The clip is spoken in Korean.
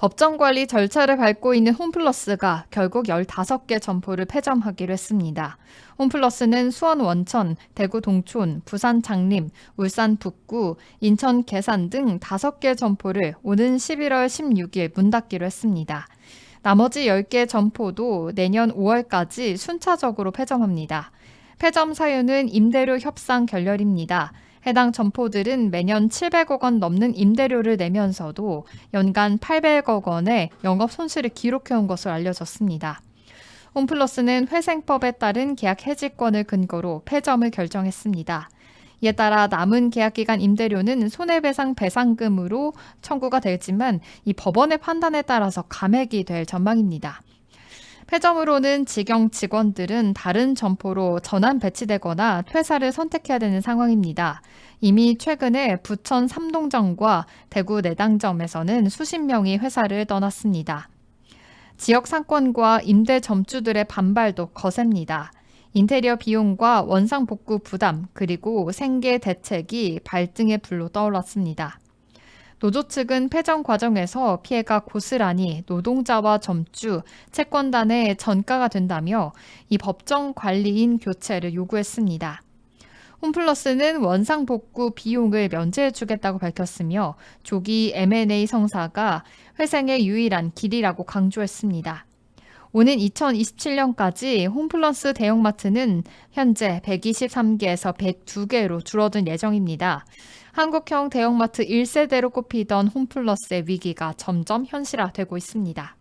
법정 관리 절차를 밟고 있는 홈플러스가 결국 15개 점포를 폐점하기로 했습니다. 홈플러스는 수원 원천, 대구 동촌, 부산 장림, 울산 북구, 인천 계산 등 5개 점포를 오는 11월 16일 문 닫기로 했습니다. 나머지 10개 점포도 내년 5월까지 순차적으로 폐점합니다. 폐점 사유는 임대료 협상 결렬입니다. 해당 점포들은 매년 700억 원 넘는 임대료를 내면서도 연간 800억 원의 영업 손실을 기록해온 것으로 알려졌습니다. 홈플러스는 회생법에 따른 계약 해지권을 근거로 폐점을 결정했습니다. 이에 따라 남은 계약 기간 임대료는 손해배상 배상금으로 청구가 되지만 이 법원의 판단에 따라서 감액이 될 전망입니다. 폐점으로는 직영 직원들은 다른 점포로 전환 배치되거나 퇴사를 선택해야 되는 상황입니다. 이미 최근에 부천 삼동점과 대구 내당점에서는 수십 명이 회사를 떠났습니다. 지역 상권과 임대 점주들의 반발도 거셉니다. 인테리어 비용과 원상 복구 부담 그리고 생계 대책이 발등에 불로 떠올랐습니다. 노조 측은 폐점 과정에서 피해가 고스란히 노동자와 점주, 채권단의 전가가 된다며 이 법정 관리인 교체를 요구했습니다. 홈플러스는 원상 복구 비용을 면제해 주겠다고 밝혔으며 조기 M&A 성사가 회생의 유일한 길이라고 강조했습니다. 오는 2027년까지 홈플러스 대형마트는 현재 123개에서 102개로 줄어든 예정입니다. 한국형 대형마트 1세대로 꼽히던 홈플러스의 위기가 점점 현실화되고 있습니다.